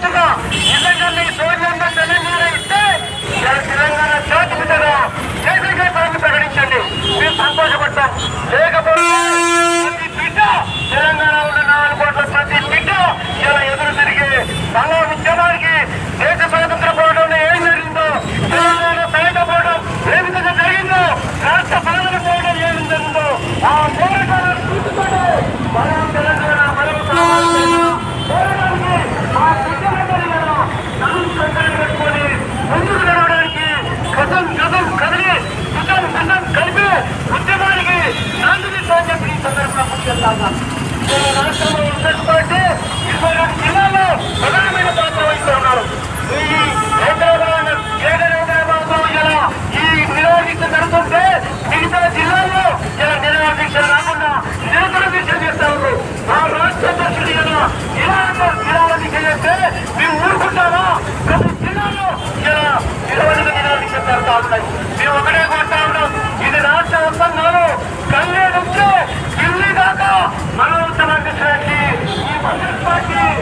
నిజంగా కథం కదిలి కుసం కుసం కలిపి ఉద్యమానికి నాంది సోదరుడు ఈ సందర్భంగా ముందు మాట్లాడుతా ఉన్నాయి మేము ఒకటే కోరుతా ఉన్నాం ఇది రాష్ట్ర